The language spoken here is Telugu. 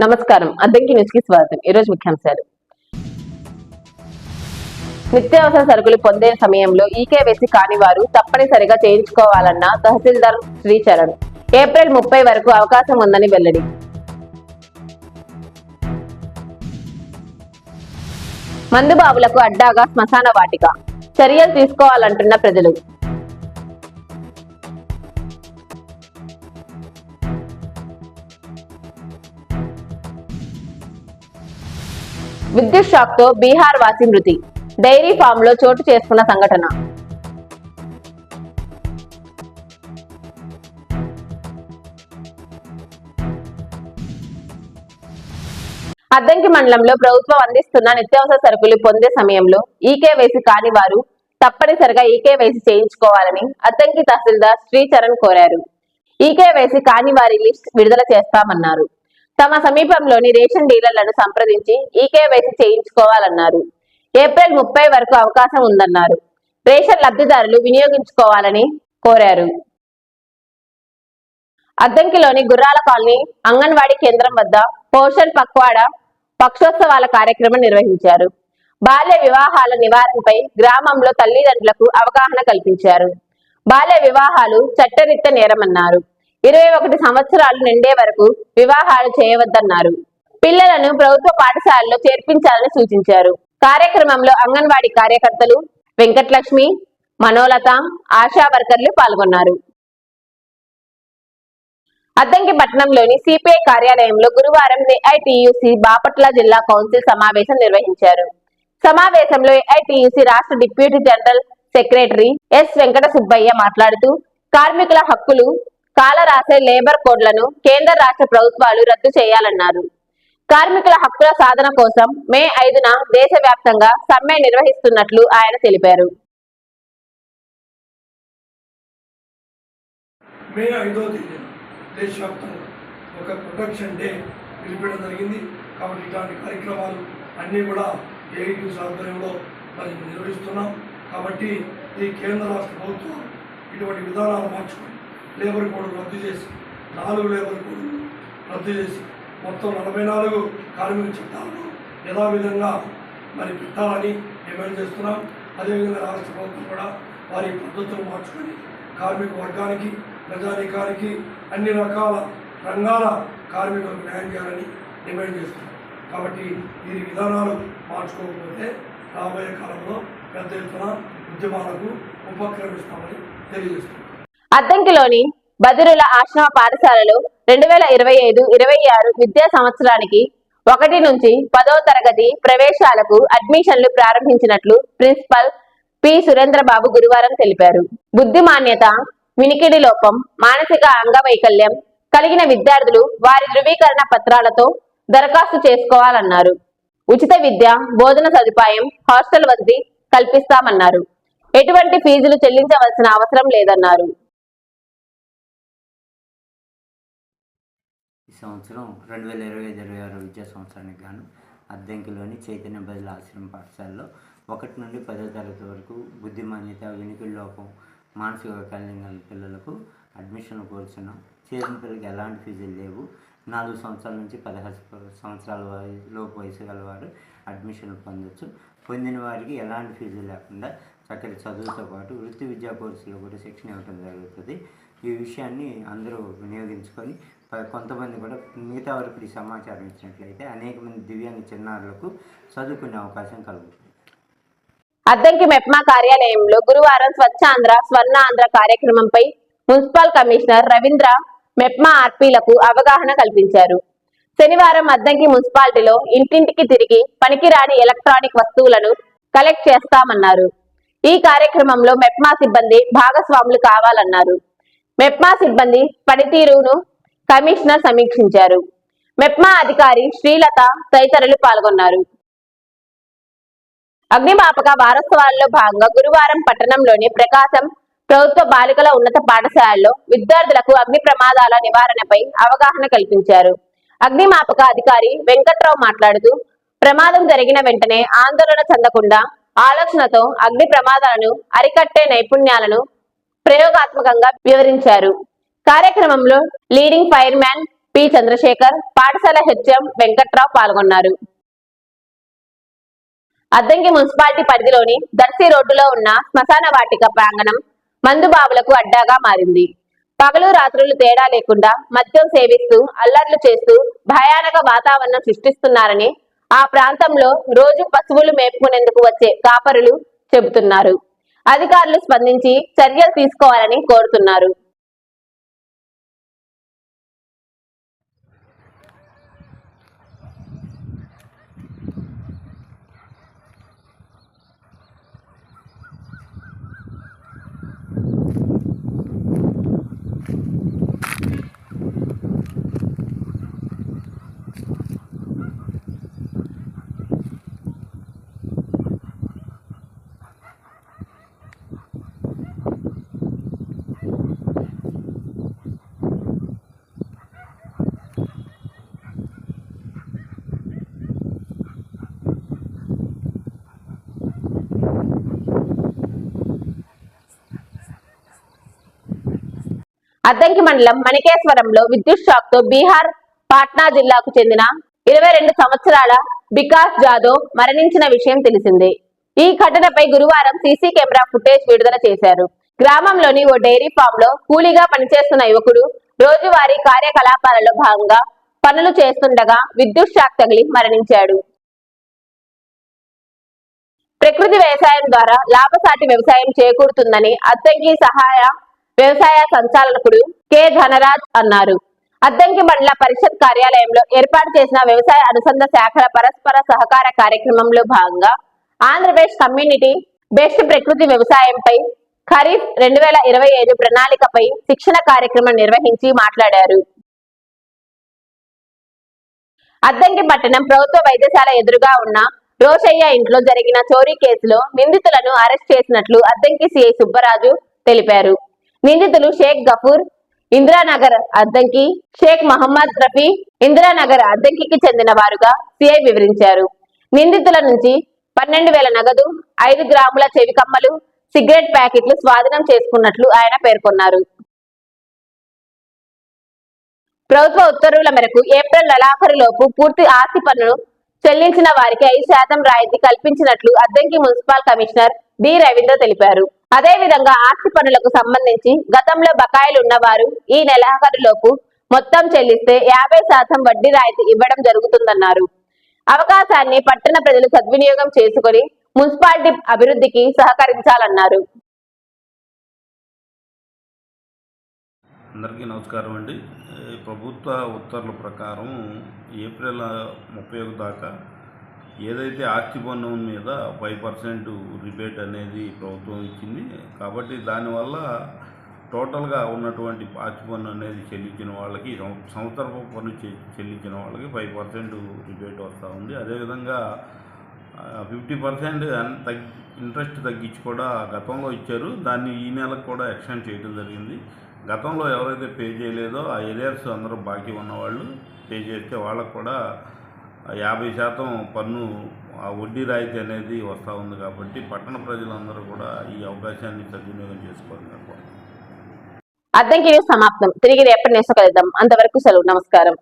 నమస్కారం. అద్దంకి న్యూస్కి స్వాగతం. ఈరోజు ముఖ్యాంశాలు. నిత్యావసర సరుకులు పొందే సమయంలో ఈకేవేసి కాని వారు తప్పనిసరిగా చేయించుకోవాలన్న తహసీల్దార్ శ్రీచరణ్. ఏప్రిల్ ముప్పై వరకు అవకాశం ఉందని వెల్లడి. మందుబాబులకు అడ్డాగా శ్మశాన వాటిక. చర్యలు తీసుకోవాలంటున్న ప్రజలు. విద్యుత్ షాక్తో బీహార్ వాసి మృతి. డైరీ ఫామ్లో చోటు చేసుకున్న సంఘటన. అద్దంకి మండలంలో ప్రభుత్వం అందిస్తున్న నిత్యావసర సరుకులు పొందే సమయంలో ఈకేవైసీ కాని వారు తప్పనిసరిగా ఈకేవైసీ చేయించుకోవాలని అద్దంకి తహసీల్దార్ శ్రీచరణ్ కోరారు. ఈకేవైసీ కాని వారి లిస్ట్ విడుదల చేస్తామన్నారు. తమ సమీపంలోని రేషన్ డీలర్లను సంప్రదించి ఈకేవైసీ చేయించుకోవాలన్నారు. ఏప్రిల్ ముప్పై వరకు అవకాశం ఉందన్నారు. రేషన్ లబ్ధిదారులు వినియోగించుకోవాలని కోరారు. అద్దంకిలోని గుర్రాల కాలనీ అంగన్వాడీ కేంద్రం వద్ద పోషణ్ పక్వాడ పక్షోత్సవాల కార్యక్రమం నిర్వహించారు. బాల్య వివాహాల నివారణపై గ్రామంలో తల్లిదండ్రులకు అవగాహన కల్పించారు. బాల్య వివాహాలు చట్టరిత్త నేరమన్నారు. ఇరవై ఒకటి సంవత్సరాలు నిండే వరకు వివాహాలు చేయవద్దన్నారు. పిల్లలను ప్రభుత్వ పాఠశాలలో చేర్పించాలని సూచించారు. కార్యక్రమంలో అంగన్వాడీ కార్యకర్తలు వెంకటలక్ష్మి మనోలత ఆశా వర్కర్లు పాల్గొన్నారు. అద్దంకి పట్టణంలోని సిపిఐ కార్యాలయంలో గురువారం ఏఐటియుసి బాపట్ల జిల్లా కౌన్సిల్ సమావేశం నిర్వహించారు. సమావేశంలో A I T U C రాష్ట్ర deputy general secretary S Venkata Subbaiah మాట్లాడుతూ కార్మికుల హక్కులు కాలరాసే లేబర్ కోడ్లను కేంద్ర రాష్ట్ర ప్రభుత్వాలు రద్దు చేయాలన్నారు. కార్మికుల హక్కుల సాధన కోసం మే ఐదున దేశవ్యాప్తంగా సమ్మె నిర్వహిస్తున్నట్లు ఆయన తెలిపారు. మే ఐదో తేదీన దేశవ్యాప్తంగా ఒక ప్రొటెక్షన్ డే పిలిపించడం జరిగింది. కాబట్టి ఇలాంటి కార్యక్రమాలు అన్నీ కూడా ఏఐటీ ఆధ్వర్యంలో మరి నిర్వహిస్తున్నాం. కాబట్టి ఈ కేంద్ర రాష్ట్ర ప్రభుత్వం ఇటువంటి విధానాలు మార్చుకొని లేబర్ కోడ్ రద్దు చేసి నాలుగు లేబర్ కోడ్ రద్దు చేసి మొత్తం నలభై నాలుగు కార్మిక చట్టాలను యథావిధంగా మరి పెట్టాలని డిమాండ్ చేస్తున్నాం. అదేవిధంగా రాష్ట్ర ప్రభుత్వం కూడా వారి పద్ధతులు మార్చుకొని కార్మిక వర్గానికి ప్రజానీకానికి అన్ని రకాల రంగాల కార్మికులకు న్యాయం చేయాలని డిమాండ్ చేస్తున్నాం. కాబట్టి ఈ విధానాలు మార్చుకోకపోతే రాబోయే కాలంలో పెద్ద ఎత్తున ఉద్యమాలకు ఉపక్రమిస్తామని తెలియజేస్తున్నాం. అద్దంకిలోని బదిరుల ఆశ్రమ పాఠశాలలో రెండు వేల ఇరవై ఐదు ఇరవై ఆరు విద్యా సంవత్సరానికి ఒకటి నుంచి పదో తరగతి ప్రవేశాలకు అడ్మిషన్లు ప్రారంభించినట్లు ప్రిన్సిపల్ పి. సురేంద్రబాబు గురువారం తెలిపారు. బుద్ధిమాన్యత వినికిడి లోపం మానసిక అంగవైకల్యం కలిగిన విద్యార్థులు వారి ధృవీకరణ పత్రాలతో దరఖాస్తు చేసుకోవాలన్నారు. ఉచిత విద్య బోధన సదుపాయం హాస్టల్ వసతి కల్పిస్తామన్నారు. ఎటువంటి ఫీజులు చెల్లించవలసిన అవసరం లేదన్నారు. సంవత్సరం రెండు వేల ఇరవై ఐదు ఇరవై ఆరు విద్యా సంవత్సరానికి గాను అద్దెంకిలోని చైతన్య బదుల ఆశ్రమ పాఠశాలలో ఒకటి నుండి పదో తరగతి వరకు బుద్ధిమాన్యత వినికిడి లోపం మానసిక వైకల్యం గల పిల్లలకు అడ్మిషన్ కోరుచున్నాం. చేరిన పిల్లలకి ఎలాంటి ఫీజులు లేవు. నాలుగు సంవత్సరాల నుంచి పదహారు సంవత్సరాల లోపు వయసు గలవారు అడ్మిషన్ పొందొచ్చు. పొందిన వారికి ఎలాంటి ఫీజులు లేకుండా చక్కటి చదువుతో పాటు వృత్తి విద్యా కోర్సులో కూడా శిక్షణ ఇవ్వడం జరుగుతుంది. ఈ విషయాన్ని అందరూ వినియోగించుకొని కొంతమంది కూడా మిగతా వరకు ఈ సమాచారం ఇచ్చినట్లయితే అనేక మంది దివ్యాంగ చిన్నారులకు చదువుకునే అవకాశం కలుగుతుంది. అద్దంకి మెప్మా కార్యాలయంలో గురువారం స్వచ్ఛాంధ్ర స్వర్ణాంధ్ర కార్యక్రమంపై మున్సిపల్ కమిషనర్ రవీంద్ర మెప్మా ఆర్పీలకు అవగాహన కల్పించారు. శనివారం అద్దంకి మున్సిపాలిటీలో ఇంటింటికి తిరిగి పనికిరాని ఎలక్ట్రానిక్ వస్తువులను కలెక్ట్ చేస్తామన్నారు. ఈ కార్యక్రమంలో మెప్మా సిబ్బంది భాగస్వాములు కావాలన్నారు. మెప్మా సిబ్బంది పనితీరును కమిషనర్ సమీక్షించారు. మెప్మా అధికారి శ్రీలత తదితరులు పాల్గొన్నారు. అగ్నిమాపక వారోత్సవాల్లో భాగంగా గురువారం పట్టణంలోని ప్రకాశం ప్రభుత్వ బాలికల ఉన్నత పాఠశాలలో విద్యార్థులకు అగ్ని ప్రమాదాల నివారణపై అవగాహన కల్పించారు. అగ్నిమాపక అధికారి వెంకట్రావు మాట్లాడుతూ ప్రమాదం జరిగిన వెంటనే ఆందోళన చెందకుండా ఆలోచనతో అగ్ని ప్రమాదాలను అరికట్టే నైపుణ్యాలను ప్రయోగాత్మకంగా వివరించారు. కార్యక్రమంలో leading fireman P Chandrasekhar పాఠశాల హెచ్ఎం వెంకట్రావు పాల్గొన్నారు. అద్దంకి మున్సిపాలిటీ పరిధిలోని దర్శి రోడ్డులో ఉన్న శ్మశాన వాటిక ప్రాంగణం మందుబాబులకు అడ్డాగా మారింది. పగలు రాత్రులు తేడా లేకుండా మద్యం సేవిస్తూ అల్లర్లు చేస్తూ భయానక వాతావరణం సృష్టిస్తున్నారని ఆ ప్రాంతంలో రోజు పశువులు మేపుకునేందుకు వచ్చే కాపరులు చెబుతున్నారు. అధికారులు స్పందించి చర్యలు తీసుకోవాలని కోరుతున్నారు. అద్దంకి మండలం మణికేశ్వరంలో విద్యుత్ షాక్తో బీహార్ పాట్నా జిల్లాకు చెందిన ఇరవై రెండు సంవత్సరాల బికాస్ జాదవ్ మరణించిన విషయం తెలిసిందే. ఈ ఘటనపై గురువారం సీసీ కెమెరా ఫుటేజ్ విడుదల చేశారు. గ్రామంలోని ఓ డైరీ ఫామ్లో కూలీగా పనిచేస్తున్న యువకుడు రోజువారీ కార్యకలాపాలలో భాగంగా పనులు చేస్తుండగా విద్యుత్ షాక్ తగిలి మరణించాడు. ప్రకృతి వ్యవసాయం ద్వారా లాభసాటి వ్యవసాయం చేకూరుతుందని అద్దంకి సహాయ వ్యవసాయ సంచాలకుడు కె. ధనరాజ్ అన్నారు. అద్దంకి మండల పరిషత్ కార్యాలయంలో ఏర్పాటు చేసిన వ్యవసాయ అనుసంధ శాఖల పరస్పర సహకార కార్యక్రమంలో భాగంగా ఆంధ్రప్రదేశ్ కమ్యూనిటీ బెస్ట్ ప్రకృతి వ్యవసాయంపై ఖరీఫ్ రెండు వేల ఇరవై ఐదు ప్రణాళికపై శిక్షణ కార్యక్రమం నిర్వహించి మాట్లాడారు. అద్దంకి పట్టణం ప్రభుత్వ వైద్యశాల ఎదురుగా ఉన్న రోషయ్య ఇంట్లో జరిగిన చోరీ కేసులో నిందితులను అరెస్ట్ చేసినట్లు అద్దంకి సిఐ సుబ్బరాజు తెలిపారు. నిందితులు షేక్ గఫూర్ ఇందిరానగర్ అద్దంకి షేక్ మహమ్మద్ రఫీ ఇందిరానగర్ అద్దంకి చెందిన వారుగా సిఐ వివరించారు. నిందితుల నుంచి పన్నెండు వేల నగదు ఐదు గ్రాముల చెవి కమ్మలు సిగరెట్ ప్యాకెట్లు స్వాధీనం చేసుకున్నట్లు ఆయన పేర్కొన్నారు. ప్రభుత్వ ఉత్తర్వుల మేరకు ఏప్రిల్ నెలాఖరులోపు పూర్తి ఆస్తి పన్నును చెల్లించిన వారికి ఐదు శాతం రాయితీ కల్పించినట్లు Addanki municipal commissioner D. Ravindra తెలిపారు. అదేవిధంగా ఆస్తి పనులకు సంబంధించి గతంలో బకాయిలు ఉన్నవారు ఈ నెలాఖరులోపు మొత్తం చెల్లిస్తే యాభై శాతం వడ్డీ రాయితీ ఇవ్వడం జరుగుతుందన్నారు. అవకాశాన్ని పట్టణ ప్రజలు సద్వినియోగం చేసుకొని మున్సిపాలిటీ అభివృద్ధికి సహకరించాలన్నారు. అందరికీ నమస్కారం అండి. ప్రభుత్వ ఉత్తర్వుల ప్రకారం ఏప్రిల్ ముప్పై ఒకటి దాకా ఏదైతే ఆస్తి పన్ను మీద ఫైవ్ పర్సెంట్ రిబేట్ అనేది ప్రభుత్వం ఇచ్చింది కాబట్టి దానివల్ల టోటల్గా ఉన్నటువంటి ఆస్తి పన్ను అనేది చెల్లించిన వాళ్ళకి సంవత్సరపు పన్ను చె- చెల్లించిన వాళ్ళకి ఫైవ్ పర్సెంట్ రిబేట్ వస్తూ ఉంది. అదేవిధంగా ఫిఫ్టీ పర్సెంట్ తగ్గి ఇంట్రెస్ట్ తగ్గించి కూడా గతంలో ఇచ్చారు. దాన్ని ఈ నెలకు కూడా ఎక్స్టెండ్ చేయడం జరిగింది. గతంలో ఎవరైతే పే చేయలేదో ఆ ఏరియాస్ అందరూ బాకీ ఉన్నవాళ్ళు పే చేస్తే వాళ్ళకు కూడా యాభై శాతం పన్ను ఆ వడ్డీ రాయితీ అనేది వస్తూ ఉంది కాబట్టి పట్టణ ప్రజలందరూ కూడా ఈ అవకాశాన్ని సద్వినియోగం చేసుకోవాలని అర్థంకి అద్దంకి సమాప్తం. తిరిగి రేపటి న్యూస్ కలుద్దాం. అంతవరకు సెలవు. నమస్కారం.